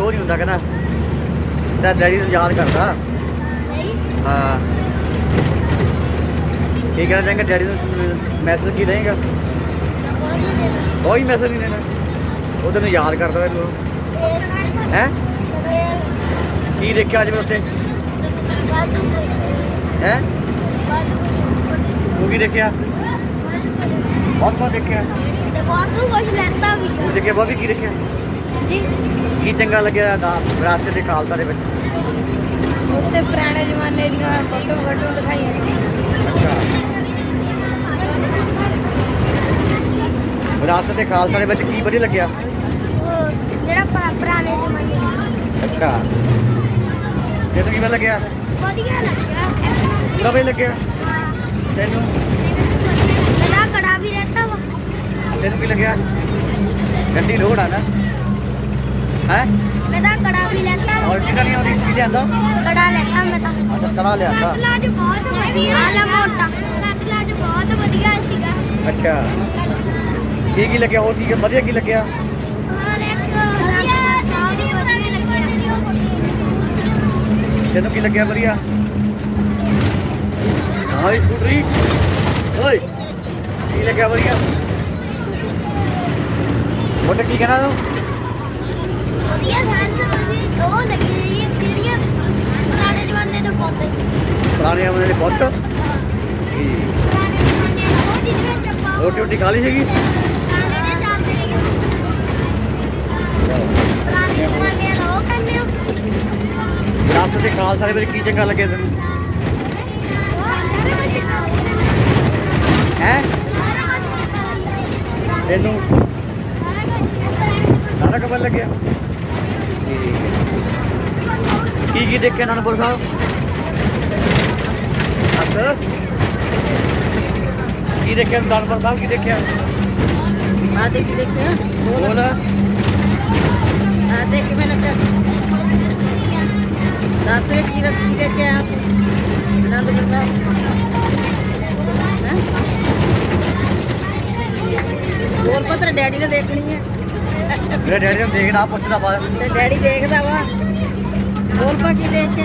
Show ਨਹੀਂ ਹੁੰਦਾ ਕਹਿੰਦਾ। ਤਾਂ ਡੈਡੀ ਨੂੰ ਯਾਦ ਕਰਦਾ। ਹਾਂ। ਕੀ ਕਹਿਣਾ ਚਾਹਾਂਗਾ? ਡੈਡੀ ਨੂੰ ਮੈਸੇਜ ਕੀ ਦੇਗਾ? ਕੋਈ ਮੈਸੇਜ ਨਹੀਂ ਦੇਣਾ। ਉਹਦੇ ਨੂੰ ਯਾਦ ਕਰਦਾ ਤੈਨੂੰ। ਹੈ? ਕੀ ਦੇਖਿਆ ਮੈਂ ਉੱਥੇ? ਹੈ? ਤੂੰ ਕੀ ਦੇਖਿਆ? ਬਹੁਤ ਬਹੁਤ ਦੇਖਿਆ। ਤੂੰ ਦੇਖਿਆ ਬਾਬੀ ਕੀ ਦੇਖਿਆ? ਕੀ ਚੰਗਾ ਲੱਗਿਆ ਦਾ ਵਿਰਾਸਤ ਦੇ ਖਾਲਸਾ ਦੇ ਵਿੱਚ? ਉੱਤੇ ਪੁਰਾਣੇ ਜ਼ਮਾਨੇ ਦੀਆਂ ਫੋਟੋ ਫੋਟੋ ਦਿਖਾਈਆਂ ਵਿਰਾਸਤ ਦੇ ਖਾਲਸਾ ਦੇ ਵਿੱਚ ਕੀ ਵਧੀਆ ਲੱਗਿਆ? ਜਿਹੜਾ ਪੁਰਾ- ਪੁਰਾਣੇ ਜ਼ਮਾਨੇ ਅੱਛਾ। ਤੈਨੂੰ ਕਿਵੇਂ ਲੱਗਿਆ? ਵਧੀਆ ਲੱਗਿਆ। ਪੂਰਾ ਵਧੀਆ ਲੱਗਿਆ? ਤੈਨੂੰ? ਮੇਰਾ ਕੜਾ ਵੀ ਰਹਿਤਾ ਵਾ। ਤੈਨੂੰ ਕੀ ਲੱਗਿਆ? ਗੱਡੀ ਲੋੜ ਆ ਨਾ। ਹੈ? ਮੇਰਾ ਕੜਾ ਵੀ ਲੈਤਾ ਵਾ ਔਰ ਕਿਹਦਾ ਨਹੀਂ ਆਉਂਦੀ ਕੀ ਲਿਆਂਦਾ? ਕੜਾ ਲੈਤਾ ਮੈਂ ਤਾਂ। ਅੱਛਾ ਕੜਾ ਲਿਆਂਦਾ। ਸਤਲਾਜ ਬਹੁਤ ਵਧੀਆ ਆਲਾ ਮੋਟਾ। ਸਤਲਾਜ ਬਹੁਤ ਵਧੀਆ ਸੀਗਾ। ਅੱਛਾ। ਕੀ ਕੀ ਲੱਗਿਆ? ਹੋਰ ਕੀ ਵਧੀਆ ਕੀ ਲੱਗਿਆ? ਔਰ ਇੱਕ ਵਧੀਆ ਬਹੁਤ ਵਧੀਆ ਲੱਗਿਆ। ਤੈਨੂੰ ਕੀ ਲੱਗਿਆ ਵਧੀਆ? ਹਾਂ ਇਸ ਸਕੂਟਰੀ। ਓਏ ਕੀ ਲੱਗਿਆ ਵਧੀਆ? ਮੋਟੇ ਕੀ ਕਹਿਣਾ ਤੂੰ ਵਧੀਆ ਸਾਨ ਉਹ ਲੱਗੀ ਜਿਹੜੀਆਂ ਪੁਰਾਣੇ ਜ਼ਮਾਨੇ ਦੇ ਪੌਦੇ ਪੁਰਾਣੇ ਆਮਨੇ ਦੇ ਪੁੱਤ? ਕੀ ਪੁਰਾਣੇ ਜ਼ਮਾਨੇ ਦਾ ਉਹ ਜਿਹਦੇ ਵਿੱਚ ਆਪਾਂ ਰੋਟੀ ਰੋਟੀ ਖਾ ਲਈ ਸੀਗੀ? ਪੁਰਾਣੇ ਦੇ ਚੱਲਦੇ ਸੀਗੇ। ਪੁਰਾਣੇ ਜ਼ਮਾਨੇ ਦਾ ਉਹ ਕਹਿੰਦੇ ਹੋ ਵਿਰਾਸਤ ਦੇ ਖਾਲਸਾ ਦੇ ਵਿੱਚ ਕੀ ਚੰਗਾ ਲੱਗਿਆ ਤੈਨੂੰ? ਹੈ? ਤੈਨੂੰ? ਸਾਰਾ ਕਬਰ ਲੱਗਿਆ। ਕੀ ਕੀ ਦੇਖਿਆ ਅਨੰਦਪੁਰ ਸਾਹਿਬ? ਅੱਛਾ ਕੀ ਦੇਖਿਆ ਅਨੰਦਪੁਰ ਸਾਹਿਬ ਕੀ ਦੇਖਿਆ? ਆ ਦੇਖ ਦੇਖਿਆ। ਬੋਲ। ਆ ਦੇਖ ਕਿਵੇਂ ਲੱਗਾ ਦੱਸ ਵੇ ਕੀ ਰੱਖ ਕੀ ਦੇਖਿਆ ਅਨੰਦਪੁਰ ਸਾਹਿਬ। ਹੈਂ? ਬੋਲ ਪਤਰ ਡੈਡੀ ਨੇ ਦੇਖਣੀ ਹੈ। ਮੇਰੇ ਡੈਡੀ ਨੂੰ ਦੇਖਦਾ ਪੁੱਛਦਾ ਬਾਅਦ ਤੇ ਡੈਡੀ ਦੇਖਦਾ ਵਾ। ਬੋਲ ਪਾ ਕੀ ਦੇਖਿਆ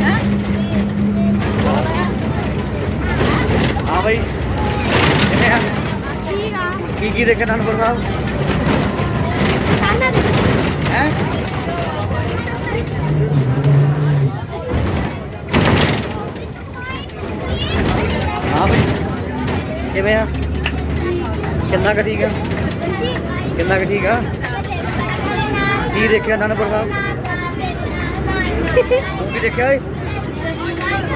ਹੈਂ? ਹਾਂ ਬਈ। ਕਿਵੇਂ ਆ? ਠੀਕ ਆ। ਕੀ ਕੀ ਦੇਖਿਆ ਅਨੰਦਪੁਰ ਸਾਹਿਬ? ਹੈ? ਹਾਂ ਬਈ। ਕਿਵੇਂ ਆ? ਕਿੰਨਾ ਕੁ ਠੀਕ ਆ? ਕਿੰਨਾ ਕੁ ਠੀਕ ਆ? ਕੀ ਦੇਖਿਆ ਅਨੰਦਪੁਰ ਸਾਹਿਬ? ਤੂੰ ਕੀ ਦੇਖਿਆ ਓਏ?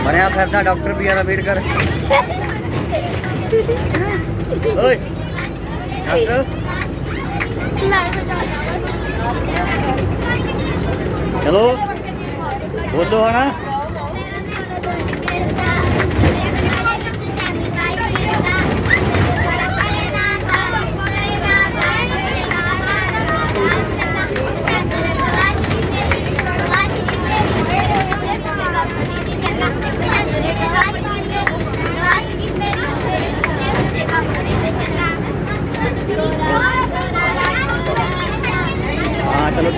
ਬਣਿਆ ਫਿਰਦਾ ਡਾਕਟਰ ਬੀ ਆਰ ਅੰਬੇਡਕਰ ਓਏ, ਡਾਕਟਰ? ਚਲੋ ਬੋਲੋ ਹਣਾ ਹਾਂ ਚਲੋ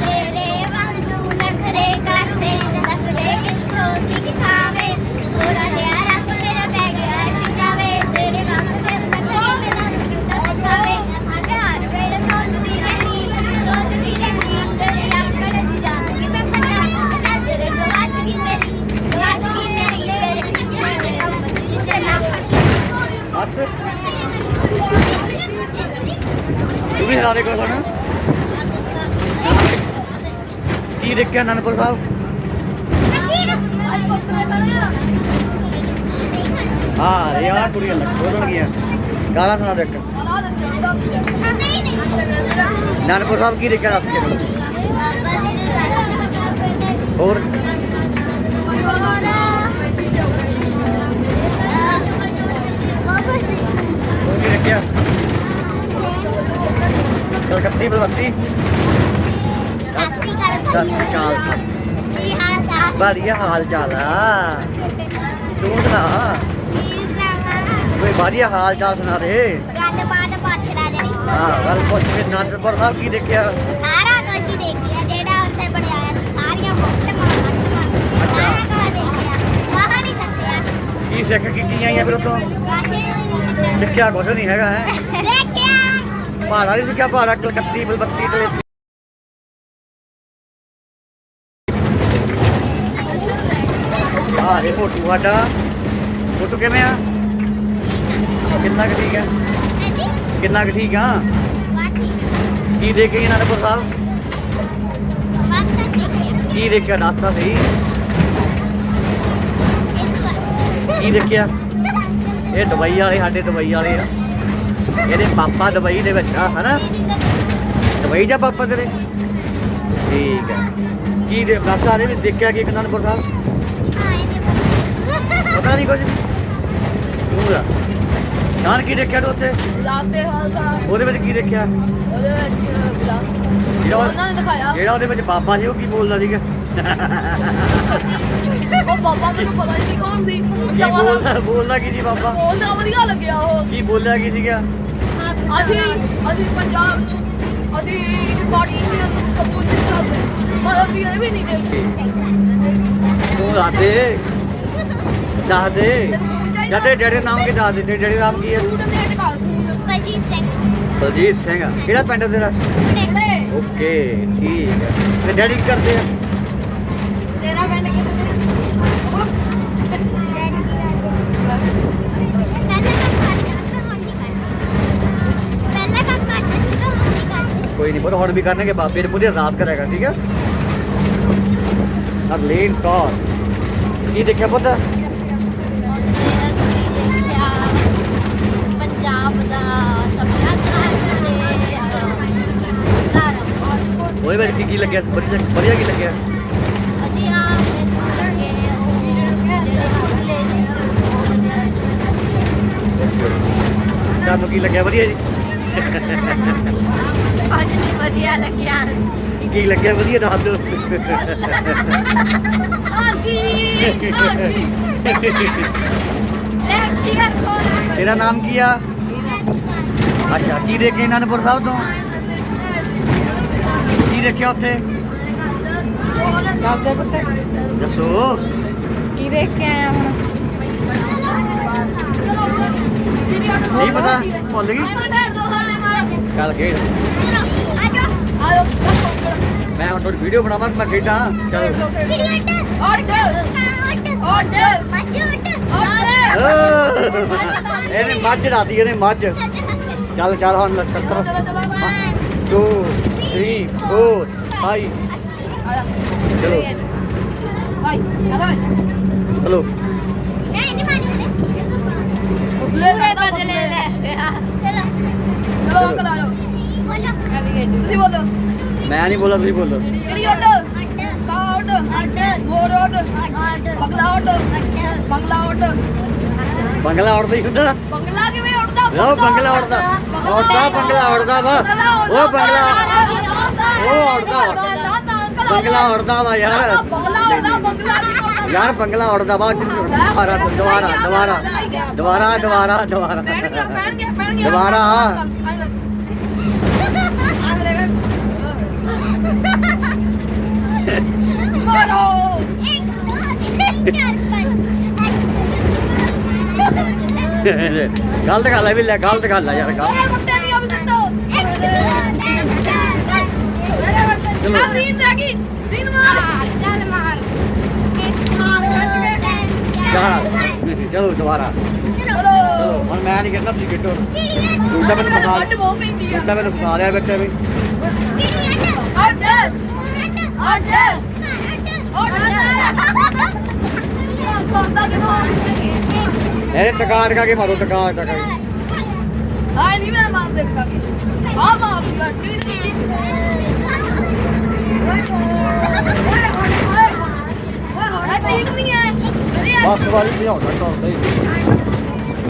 ਤੇਰੇ ਵਾਂਗੂ ਨਖਰੇ ਕਰਦੇ ਦੱਸਦੇ ਕਿੱਥੋਂ ਸਿਖਾਵੇ ਥੋੜਾ ਜਿਹਾ ਰੰਗ ਮੇਰਾ ਪੈ ਗਿਆ ਟਿਕਾਵੇ ਤੇਰੇ ਵਾਂਗੂ ਫਿਰ ਨਖਰੇ ਦੱਸ ਕਿੱਥੋਂ ਸਿਖਾਵੇ ਹਰ ਵੇਲੇ ਸੋਚਦੀ ਰਹੀ ਸੋਚਦੀ ਰਹੀ ਤੇਰੇ ਆਕੜ ਦੀ ਜਾਨ ਕਿ ਮੈਂ ਪਤਾ ਨਜ਼ਰ ਗਵਾਚ ਗਈ ਮੇਰੀ ਗਵਾਚ ਗਈ ਮੇਰੀ ਤੇਰੇ ਪਿੱਛੇ ਮੇਰਾ ਮਨ ਚਲਾ ਬਸ ਤੂੰ ਵੀ ਹਰਾ ਦੇ ਕੋਲ ਹੁਣ। ਕੀ ਦੇਖਿਆ ਅਨੰਦਪੁਰ ਸਾਹਿਬ? ਹਾਂ, ਇਹ ਕੁੜੀਆਂ ਲੱਗ ਗਾਲਾਂ ਸੁਣਾ ਦੇ ਇੱਕ। ਅਨੰਦਪੁਰ ਸਾਹਿਬ ਕੀ ਦੇਖਿਆ ਦੱਸ ਕੇ ਹੋਰ? ਹੋਰ ਕੀ ਦੇਖਿਆ? ਕਲਕੱਤੀ ਬਲਵੰਤੀ ਸਤਿ ਸ਼੍ਰੀ ਅਕਾਲ ਬੜੀਆ ਹਾਲ ਚਾਲ ਆ ਤੂੰ ਸੁਣਾ ਕੋਈ ਵਧੀਆ ਹਾਲ ਚਾਲ ਸੁਣਾ ਦੇ ਗੱਲਬਾਤ ਪੁੱਛ ਲੈ ਜਿਹੜੀ ਹਾਂ ਗੱਲ ਪੁੱਛ ਕੇ ਅਨੰਦਪੁਰ ਸਾਹਿਬ ਕੀ ਦੇਖਿਆ ਸਾਰਾ ਕੁਝ ਹੀ ਦੇਖਿਆ ਜਿਹੜਾ ਉੱਤੇ ਬਣਿਆ ਹੋਇਆ ਸੀ, ਸਾਰੀਆਂ ਫੋਟੋਆਂ ਫੋਟੋਆਂ ਅੱਛਾ। ਸਾਰਾ ਕੁਝ ਦੇਖਿਆ ਬਾਹਰ ਨਹੀਂ ਸੱਤਿਆ ਕੀ ਸਿੱਖ ਕੀ ਕੀ ਆਈਆਂ ਫਿਰ ਉਤੋਂ ਕਾਸ਼ੀ ਸਿੱਖਿਆ ਕੁਛ ਨਹੀਂ ਹੈਗਾ ਹੈ ਦੇਖਿਆ ਪਹਾੜਾ ਨਹੀਂ ਸਿੱਖਿਆ ਪਹਾੜਾ ਕਲਕੱਤੀ ਬਲਬੱਤੀ ਤੇ ਆਹ ਇਹ ਫੋਟੋ ਸਾਡਾ। ਫੋਟੋ ਕਿਵੇਂ ਆ? ਕਿੰਨਾ ਕੁ ਠੀਕ ਆ ਹਾਂਜੀ ਕਿੰਨਾ ਕੁ ਠੀਕ ਆ? ਕੀ ਦੇਖੇ ਅਨੰਦਪੁਰ ਸਾਹਿਬ? ਕੀ ਦੇਖਿਆ ਦੱਸਤਾ ਸਹੀ? ਕੀ ਦੇਖਿਆ? ਇਹ ਦਵਾਈ ਵਾਲੇ, ਸਾਡੇ ਦਵਾਈ ਵਾਲੇ ਆ। ਇਹਦੇ ਪਾਪਾ ਦੁਬਈ ਦੇ ਵਿੱਚ ਆ ਹਨਾ? ਦੁਬਈ ਜਾ ਪਾਪਾ ਤੇਰੇ? ਠੀਕ ਹੈ ਕੀ ਦੇ ਦੱਸਦਾ ਦੇ ਵਿੱਚ ਦੇਖਿਆ ਕੀ ਅਨੰਦਪੁਰ ਸਾਹਿਬ? ਪਤਾ ਨਹੀਂ ਕੁਝ ਪੂਰਾ ਜਾਨ ਕੀ ਦੇਖਿਆ ਤੂੰ ਉੱਥੇ? ਲਾਸਤੇ ਹਾਲ ਦਾ। ਉਹਦੇ ਵਿੱਚ ਕੀ ਦੇਖਿਆ? ਉਹਦੇ ਵਿੱਚ ਬਲਾ ਜਿਹੜਾ ਉਹ- ਉਹਨਾਂ ਨੇ ਦਿਖਾਇਆ। ਜਿਹੜਾ ਉਹਦੇ ਵਿੱਚ ਬਾਬਾ ਸੀ ਉਹ ਕੀ ਬੋਲਦਾ ਸੀਗਾ? ਉਹ ਬਾਬਾ ਮੈਨੂੰ ਪਤਾ ਨਹੀਂ ਕੌਣ ਸੀ। ਕੀ ਬੋਲਦਾ ਬੋਲਦਾ ਕੀ ਸੀ ਬਾਬਾ? ਬੋਲਦਾ ਵਧੀਆ ਲੱਗਿਆ ਉਹ। ਕੀ ਬੋਲਿਆ ਕੀ ਸੀਗਾ? ਅਸੀਂ ਅਸੀਂ ਪੰਜਾਬ ਨੂੰ ਅਸੀਂ ਬਾਡੀ ਚ ਕਬੂਲ ਨਹੀਂ ਕਰਦੇ। ਪਰ ਅਸੀਂ ਇਹ ਵੀ ਨਹੀਂ ਦੇਖਦੇ ਤੂੰ ਦੱਸ ਦੇ। ਦੱਸ ਦੇ। ਜਦੇ ਜਿਹੜੇ ਨਾਮ ਕੀ ਦੱਸ ਦੇ ਤੇ ਜਿਹੜੇ ਨਾਮ ਕੀ ਹੈ ਤੂੰ ਤੇ ਟਕਾ ਤੂੰ ਬਲਜੀਤ ਸਿੰਘ। ਬਲਜੀਤ ਸਿੰਘ ਕਿਹੜਾ ਪਿੰਡ ਤੇਰਾ? ਓਕੇ ਠੀਕ ਹੈ ਤੇ ਡੈਡੀ ਕੀ ਕਰਦੇ ਆ ਤੇਰਾ ਪਿੰਡ ਕਿੱਥੇ ਪਹਿਲਾਂ ਕੰਮ ਕਰਦਾ ਸੀ ਤਾਂ ਹੁਣ ਨਹੀਂ ਕਰਦਾ ਕੋਈ ਨਹੀਂ ਪੁੱਤ ਹੁਣ ਵੀ ਕਰਨਗੇ ਬਾਬੇ ਨੇ ਪੂਰੀ ਅਰਦਾਸ ਕਰਿਆਗਾ ਠੀਕ ਹੈ ਅਰਲੀਨ ਕੌਰ ਕੀ ਦੇਖਿਆ ਪੁੱਤ ਪੰਜਾਬ ਦਾ ਸੱਭਿਆਚਾਰ ਤੇ ਧਰਮ ਉਹਦੇ ਵਿੱਚ ਕੀ ਕੀ ਲੱਗਿਆ ਵਧੀਆ ਵਧੀਆ ਕੀ ਲੱਗਿਆ ਵਧੀਆ ਕੇ ਜਿਹੜੇ ਹੌਸਲੇ ਨੇ ਉਹ ਵਧੀਆ ਤੁਹਾਨੂੰ ਕੀ ਲੱਗਿਆ ਵਧੀਆ ਜੀ ਅੱਜ ਵਧੀਆ ਲੱਗਿਆ। ਕੀ ਲੱਗਿਆ ਵਧੀਆ ਦੱਸ ਦਿਓ। ਆਂਟੀ ਆਂਟੀ ਲੈਕਚਰ ਕੋਲ ਤੇਰਾ ਨਾਮ ਕੀ ਆ? ਅੱਛਾ ਕੀ ਦੇਖੇ ਅਨੰਦਪੁਰ ਸਾਹਿਬ ਤੋਂ? ਕੀ ਦੇਖਿਆ ਉੱਥੇ? ਦੱਸ ਦੇ ਪੁੱਤ। ਦੱਸੋ। ਕੀ ਦੇਖ ਕੇ ਆਇਆ ਹੁਣ? ਨਹੀਂ ਪਤਾ ਭੁੱਲ ਗਈ। ਚੱਲ ਖੇਡ। ਆਜੋ ਮੈਂ ਹੁਣ ਤੁਹਾਡੀ ਵੀਡੀਓ ਬਣਾਵਾਂ ਮੈਂ ਖੇਡਾਂ। ਚਲੋ। ਇਹਨੇ ਮੱਝ ਰਾਤੀ ਇਹਨੇ ਮੱਝ। ਚੱਲ ਚੱਲ ਹੁਣ ਲੈ, ਚੱਲ ਚਲੋ। 2 3 4 5 ਚਲੋ। ਹਾਈ ਆਲਾ ਚਲੋ। ਲੈ ਬਦਲੇ ਲੈ ਚਲੋ। ਅੰਕਲ ਆਜੋ ਤੁਸੀਂ ਬੋਲੋ ਮੈਂ ਨਹੀਂ ਬੋਲਾ ਤੁਸੀਂ ਬੋਲੋ ਕਿਹੜੀ ਉੱਡ ਕਾਉਡ ਮੋਰ ਉੱਡ ਬਗਲਾ ਉੱਡ ਬੰਗਲਾ ਉੱਡ ਬੰਗਲਾ ਉੜਦਾ ਹੀ ਹੁੰਦਾ ਬੰਗਲਾ ਕਿਵੇਂ ਉੱਡਦਾ ਉਹ ਬੰਗਲਾ ਉੜਦਾ ਉੜਦਾ ਬੰਗਲਾ ਉੜਦਾ ਵਾ ਉਹ ਬੰਗਲਾ ਉਹ ਉੜਦਾ ਵਾ। ਬੰਗਲਾ ਉੜਦਾ ਵਾ ਯਾਰ ਬੰਗਲਾ ਉੱਡਦਾ ਬੰਗਲਾ ਉੱਡਦਾ ਯਾਰ ਬੰਗਲਾ ਉੜਦਾ ਵਾ ਦੁਬਾਰਾ ਦੁਬਾਰਾ ਦੁਬਾਰਾ ਦੁਬਾਰਾ ਦੁਬਾਰਾ ਦੁਬਾਰਾ ਗਲਤ ਗੱਲ ਹੈ ਵੀ ਲੈ ਗਲਤ ਗੱਲ ਹੈ ਯਾਰ ਗਲਤ ਮੁੱਟੇ ਦੀ ਸੱਟੋ ਚਲੋ। ਆ ਦੀਨ ਦਾ ਕੀ ਦੀਨ ਮਾਰ ਚੱਲ ਮਾਰ ਚੱਲ ਚਲੋ ਦੁਬਾਰਾ ਚਲੋ ਹੁਣ ਮੈਂ ਨਹੀਂ ਕਹਿੰਦਾ ਤੁਸੀਂ ਖੇਡੋ ਤੂੰ ਤਾਂ ਮੈਨੂੰ ਫਸਾ ਵੱਡ ਬਹੁਤ ਪੈਂਦੀ ਆ ਤੂੰ ਤਾਂ ਮੈਨੂੰ ਫਸਾ ਲਿਆ ਬੱਚੇ ਵੀ ਅੱਡ ਅੱਡ ਕੋਤਾ ਕਿਦੋਂ ਇਹਨੇ ਟਕਾ ਟਕਾ ਕੇ ਮਾਰੋ ਟਕਾ ਟਕਾ ਕੇ। ਆਏ ਨਹੀਂ ਮੈਂ ਮਾਰ ਦੇ ਕਾਕੀ ਆ ਮਾਰ ਦਿਆ ਟੀ ਟੀ ਓਏ ਹੋਣਾ ਠੀਕ ਨਹੀਂ ਹੈ। ਵਧੀਆ। ਬਸ ਵਾਲੀ ਭਜਾਉਣਾ ਟੌਰਦਾ ਹੀ।